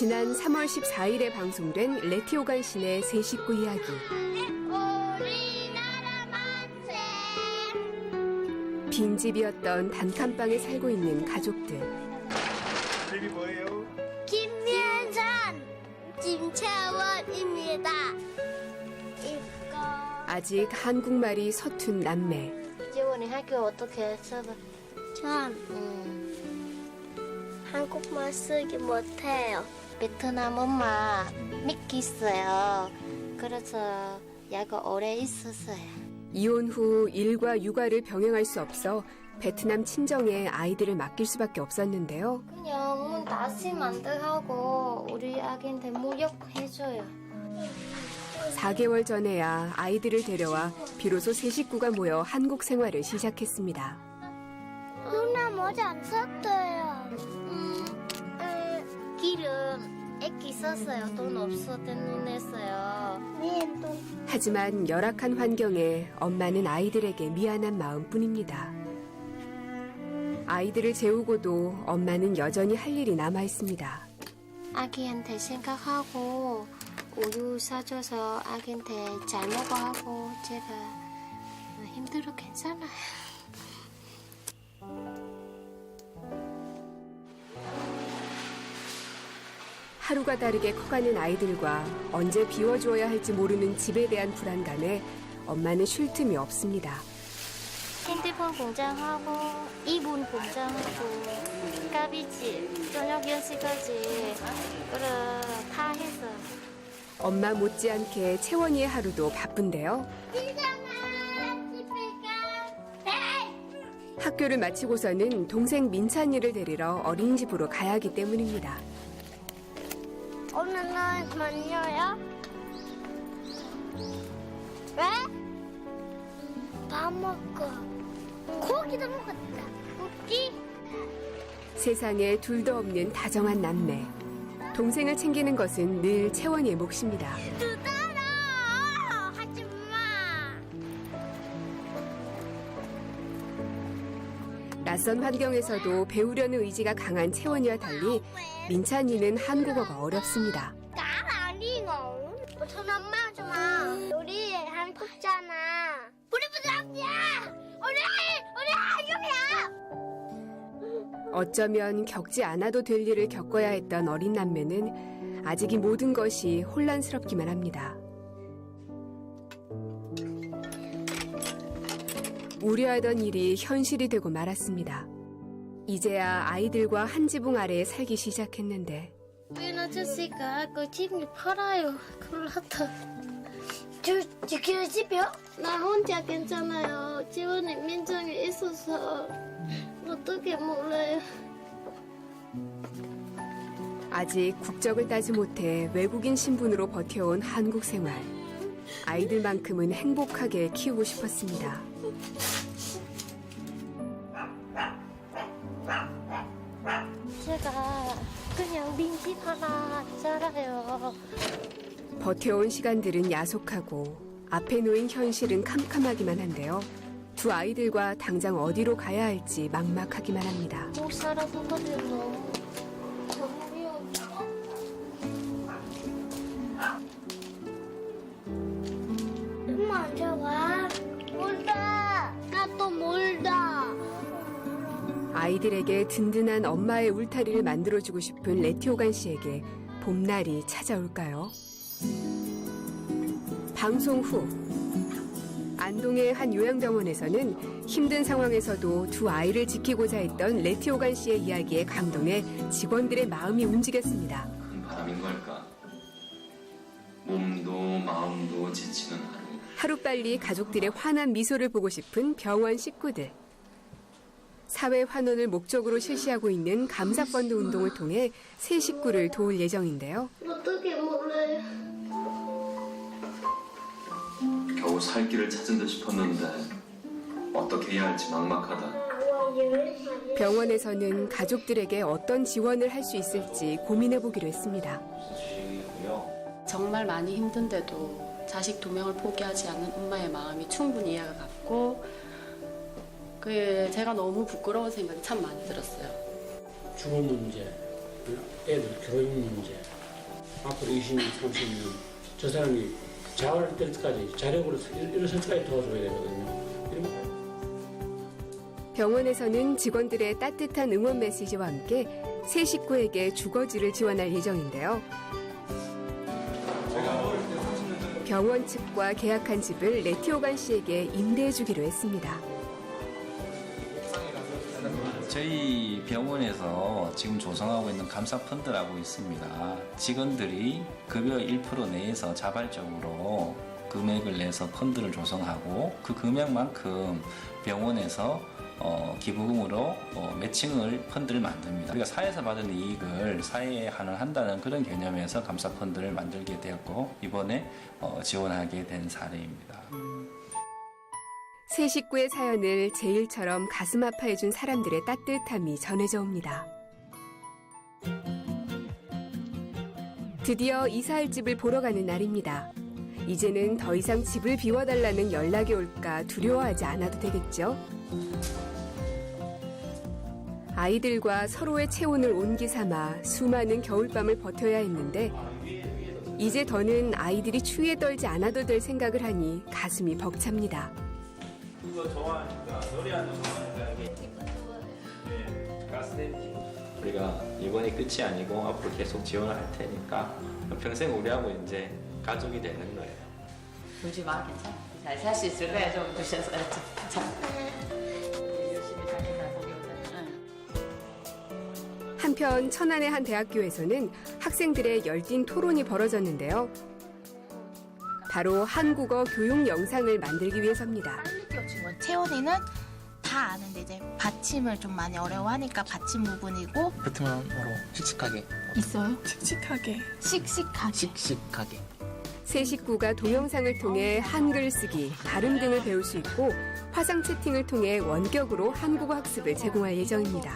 지난 3월 14일에 방송된 레티오간 신의 세 식구 이야기. 우리나라 만세 빈집이었던 단칸방에 살고 있는 가족들. 이름이 뭐예요? 김민선 김채원입니다 이거 아직 한국말이 서툰 남매. 지원이 학교 어떻게 했어? 전 음, 한국말 쓰기 못해요 베트남 엄마 믿기 있어요. 그래서 야가 오래 있었어요. 이혼 후 일과 육아를 병행할 수 없어 베트남 친정에 아이들을 맡길 수밖에 없었는데요. 그냥 문 다시 만들하고 우리 아기한테 무역해줘요. 4개월 전에야 아이들을 데려와 비로소 세 식구가 모여 한국 생활을 시작했습니다. 누나 모자 안 썼어요 액기 썼어요. 돈 없어 때문에 냈어요. 미엔도 하지만 열악한 환경에 엄마는 아이들에게 미안한 마음뿐입니다. 아이들을 재우고도 엄마는 여전히 할 일이 남아 있습니다. 아기한테 생각하고 우유 사줘서 아기한테 잘 먹어 하고 제가 힘들어 괜찮아요. 하루가 다르게 커가는 아이들과 언제 비워주어야 할지 모르는 집에 대한 불안감에 엄마는 쉴 틈이 없습니다. 핸드폰 공장하고 이불 공장하고 가비지 저녁 10시까지 그래 다 해서 엄마 못지않게 채원이의 하루도 바쁜데요. 학교를 마치고서는 동생 민찬이를 데리러 어린이집으로 가야 하기 때문입니다. 오늘은 만요요? 왜? 밥 먹고 고기도 먹었다 고기? 세상에 둘도 없는 다정한 남매. 동생을 챙기는 것은 늘 채원이의 몫입니다. 낯선 환경에서도 배우려는 의지가 강한 채원이와 달리 민찬이는 한국어가 어렵습니다. 전 엄마 좋아. 우리 한국잖아. 우리 부담이야 우리 우리 한국이야. 어쩌면 겪지 않아도 될 일을 겪어야 했던 어린 남매는 아직 이 모든 것이 혼란스럽기만 합니다. 우려하던 일이 현실이 되고 말았습니다. 이제야 아이들과 한 지붕 아래에 살기 시작했는데 웬 아저씨가 그 집을 팔아요 그렇다 저, 저 교집이요? 나 혼자 괜찮아요 지원이 민정이 있어서 어떻게 몰라요 아직 국적을 따지 못해 외국인 신분으로 버텨온 한국 생활. 아이들만큼은 행복하게 키우고 싶었습니다. 잘아요 버텨온 시간들은 야속하고 앞에 놓인 현실은 캄캄하기만 한데요. 두 아이들과 당장 어디로 가야 할지 막막하기만 합니다. 못 살아보거든요 너무 위험해 엄마 언제 와? 몰라 나또 몰다 아이들에게 든든한 엄마의 울타리를 만들어주고 싶은 레티오간 씨에게 봄날이 찾아올까요? 방송 후 안동의 한 요양병원에서는 힘든 상황에서도 두 아이를 지키고자 했던 레티오간 씨의 이야기에 감동해 직원들의 마음이 움직였습니다. 큰 바람인 걸까? 몸도 마음도 지치는 하루. 하루빨리 가족들의 환한 미소를 보고 싶은 병원 식구들. 사회 환원을 목적으로 실시하고 있는 감사펀드 운동을 통해 새 식구를 도울 예정인데요. 어떻게 몰라요 겨우 살 길을 찾은 듯 싶었는데 어떻게 해야 할지 막막하다. 병원에서는 가족들에게 어떤 지원을 할 수 있을지 고민해 보기로 했습니다. 정말 많이 힘든데도 자식 두 명을 포기하지 않는 엄마의 마음이 충분히 이해가 갔고 그 제가 너무 부끄러운 생각이 참 많이 들었어요. 주거 문제, 애들 교육 문제, 앞으로 20년, 30년 저 사람이 자활 될 때까지 자력으로 일- 일어설 때까지 도와줘야 되거든요. 병원에서는 직원들의 따뜻한 응원 메시지와 함께 새 식구에게 주거지를 지원할 예정인데요. 병원 측과 계약한 집을 레티오간 씨에게 임대해 주기로 했습니다. 저희 병원에서 지금 조성하고 있는 감사 펀드라고 있습니다. 직원들이 급여 1% 내에서 자발적으로 금액을 내서 펀드를 조성하고 그 금액만큼 병원에서 어, 기부금으로 어, 매칭을 펀드를 만듭니다. 우리가 사회에서 받은 이익을 사회에 환원한다는 그런 개념에서 감사 펀드를 만들게 되었고 이번에 어, 지원하게 된 사례입니다. 새 식구의 사연을 제일처럼 가슴 아파해준 사람들의 따뜻함이 전해져 옵니다. 드디어 이사할 집을 보러 가는 날입니다. 이제는 더 이상 집을 비워달라는 연락이 올까 두려워하지 않아도 되겠죠? 아이들과 서로의 체온을 온기 삼아 수많은 겨울밤을 버텨야 했는데 이제 더는 아이들이 추위에 떨지 않아도 될 생각을 하니 가슴이 벅찹니다. 그거 좋아하니까 노래하는 거 좋아하니까 네, 가스레인지 우리가 이번이 끝이 아니고 앞으로 계속 지원을 할 테니까 평생 우리하고 이제 가족이 되는 거예요. 울지 마, 괜찮아. 잘 살 수 있을 거야, 좀 드셔서. 자, 열심히. 한편 천안의 한 대학교에서는 학생들의 열띤 토론이 벌어졌는데요. 바로 한국어 교육 영상을 만들기 위해서입니다. 건 채원이는 다 아는데 이제 받침을 좀 많이 어려워하니까 받침 부분이고 베트남어로 씩씩하게 있어요? 칙칙하게 씩씩하게 씩씩하게 새 식구가 동영상을 통해 한글 쓰기, 발음 등을 배울 수 있고 화상 채팅을 통해 원격으로 한국어 학습을 제공할 예정입니다.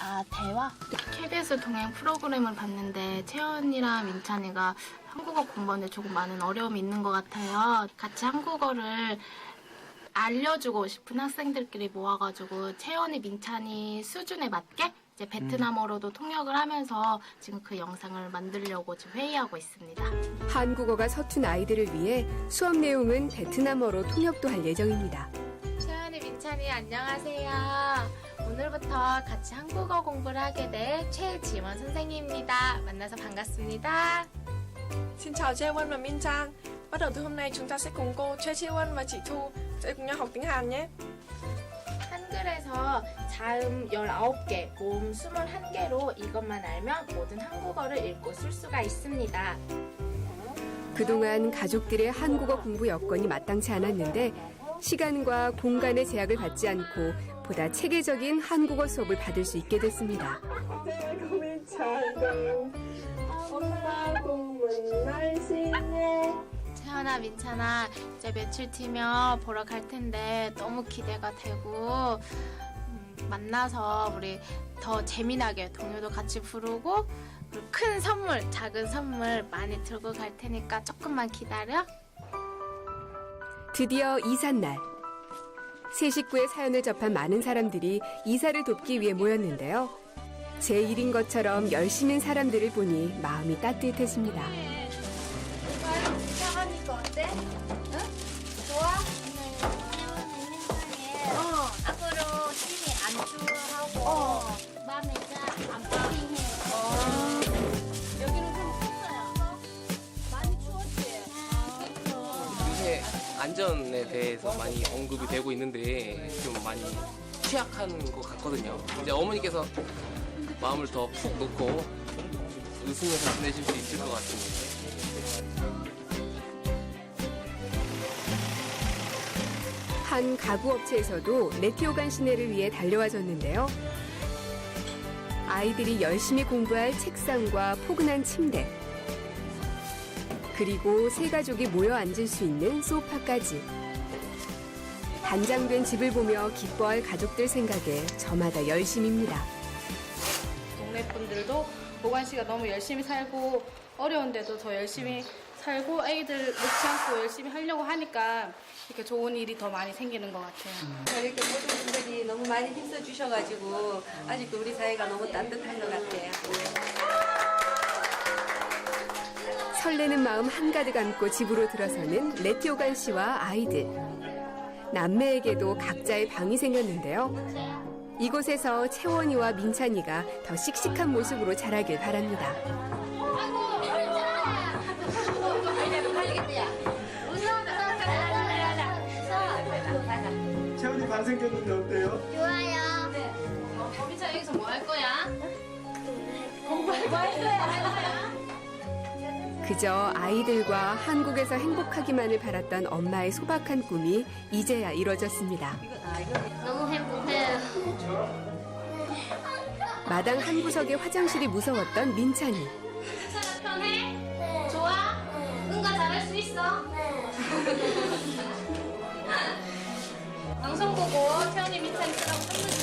아 대화? KBS 동행 프로그램을 봤는데 채원이랑 민찬이가 한국어 공부하는데 조금 많은 어려움이 있는 것 같아요. 같이 한국어를 알려주고 싶은 학생들끼리 모아가지고 채원이, 민찬이 수준에 맞게 이제 베트남어로도 통역을 하면서 지금 그 영상을 만들려고 지금 회의하고 있습니다. 한국어가 서툰 아이들을 위해 수업 내용은 베트남어로 통역도 할 예정입니다. 채연이, 민찬이 안녕하세요. 오늘부터 같이 한국어 공부를 하게 될 최지원 선생님입니다. 만나서 반갑습니다. Xin chào Jaewon và Min Trang Bắt đầu từ hôm nay chúng ta sẽ cùng cô Choi Jaewon và chị Thu cùng nhau học tiếng Hàn nhé 한글에서 자음 19개, 모음 21개로 이것만 알면 모든 한국어를 읽고 쓸 수가 있습니다. 그동안 가족들의 한국어 공부 여건이 마땅치 않았는데 시간과 공간의 제약을 받지 않고 보다 체계적인 한국어 수업을 받을 수 있게 됐습니다. 채연아, 민찬아, 이제 며칠 뒤면 보러 갈 텐데 너무 기대가 되고 음, 만나서 우리 더 재미나게 동요도 같이 부르고 그리고 큰 선물, 작은 선물 많이 들고 갈 테니까 조금만 기다려. 드디어 이삿날. 새 식구의 사연을 접한 많은 사람들이 이사를 돕기 위해 모였는데요. 제 일인 것처럼 열심인 사람들을 보니 마음이 따뜻해집니다. 안전에 대해서 많이 언급이 되고 있는데 좀 많이 취약한 것 같거든요. 이제 어머니께서 마음을 더 푹 놓고 웃으면서 지내실 수 있을 것 같습니다. 한 가구 업체에서도 레티오간 시내를 위해 달려와줬는데요. 아이들이 열심히 공부할 책상과 포근한 침대, 그리고 세 가족이 모여 앉을 수 있는 소파까지. 단장된 집을 보며 기뻐할 가족들 생각에 저마다 열심입니다. 동네 분들도 보관 씨가 너무 열심히 살고 어려운데도 더 열심히 살고 아이들 놓지 않고 열심히 하려고 하니까 이렇게 좋은 일이 더 많이 생기는 것 같아요. 이렇게 모든 분들이 너무 많이 힘써 주셔가지고 아직도 우리 사회가 너무 따뜻한 것 같아요. 설레는 마음 한가득 안고 집으로 들어서는 레티오간 씨와 아이들. 남매에게도 각자의 방이 생겼는데요. 이곳에서 채원이와 민찬이가 더 씩씩한 모습으로 자라길 바랍니다. 채원이 반 생겼는데 어때요? 좋아요. 민찬 여기서 뭐 할 거야? 그저 아이들과 한국에서 행복하기만을 바랐던 엄마의 소박한 꿈이 이제야 이뤄졌습니다. 너무 행복해요. 마당 한 구석에 화장실이 무서웠던 민찬이. 민찬아 편해? 좋아? 응가 잘할 수 있어? 방송 보고 태연이 민찬이 쓰라고 선물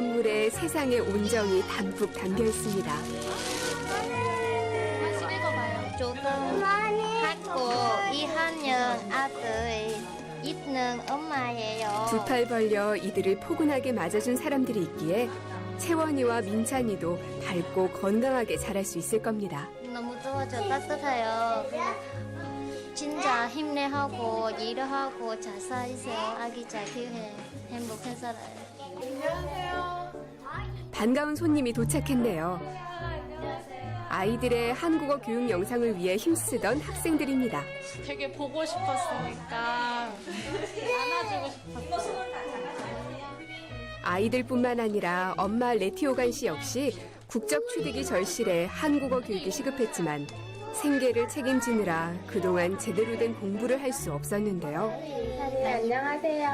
선물에 세상의 온정이 담뿍 담겨 있습니다. 다시 읽어봐요. 초등학교 2학년 아들 있는 엄마예요. 두 팔 벌려 이들을 포근하게 맞아준 사람들이 있기에 채원이와 민찬이도 밝고 건강하게 자랄 수 있을 겁니다. 너무 더워져 따뜻해요. 진짜 힘내하고 일하고 잘 살세요. 아기 잘 키우해 행복해 살아요. 반가운 손님이 도착했네요. 아이들의 한국어 교육 영상을 위해 힘쓰던 학생들입니다. 되게 보고 싶었으니까 안아주고 싶었어. 아이들뿐만 아니라 엄마 레티오간 씨 역시 국적 취득이 절실해 한국어 교육이 시급했지만 생계를 책임지느라 그동안 제대로 된 공부를 할 수 없었는데요. 네, 안녕하세요.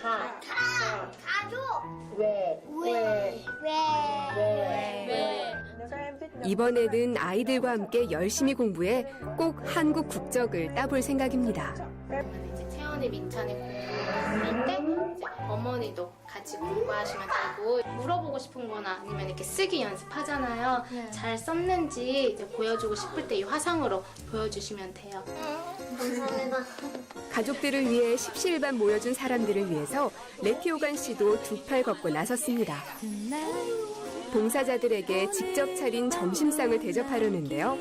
가, 가족. 이번에는 아이들과 함께 열심히 공부해 꼭 한국 국적을 따볼 생각입니다. 이제 채연이 민찬이 공부 이제 어머니도 같이 공부하시면 되고 물어보고 싶은 거나 아니면 이렇게 쓰기 연습하잖아요. 네. 잘 썼는지 이제 보여주고 싶을 때 이 화상으로 보여주시면 돼요. 감사합니다. 가족들을 위해 십시일반 모여준 사람들을 위해서 레티오간 씨도 두 팔 걷고 나섰습니다. 봉사자들에게 직접 차린 점심상을 대접하려는데요.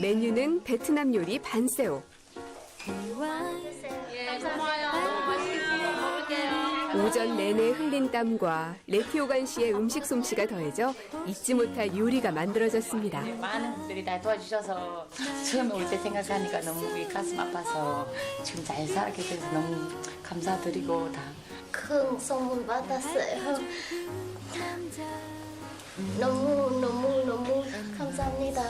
메뉴는 베트남 요리 반세오. 예, 고마워요. 오전 내내 흘린 땀과 레티오간 씨의 음식 솜씨가 더해져 잊지 못할 요리가 만들어졌습니다. 많은 분들이 다 도와주셔서 처음에 올때 생각하니까 너무 우리 가슴 아파서 지금 잘 살게 돼서 너무 감사드리고 다 큰 선물 받았어요. 너무 너무 너무 감사합니다.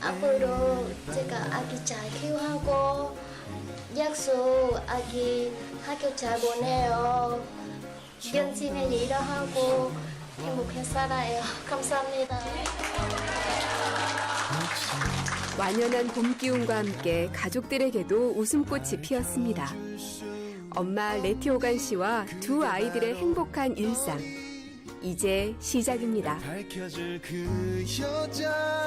앞으로 제가 아기 잘 키우고 약속 아기 학교 잘 보내요. 열심히 일하고 행복해 살아요. 감사합니다. 완연한 봄 기운과 함께 가족들에게도 웃음꽃이 피었습니다. 엄마 레티오간 씨와 두 아이들의 행복한 일상. 이제 시작입니다. 밝혀질 그 여자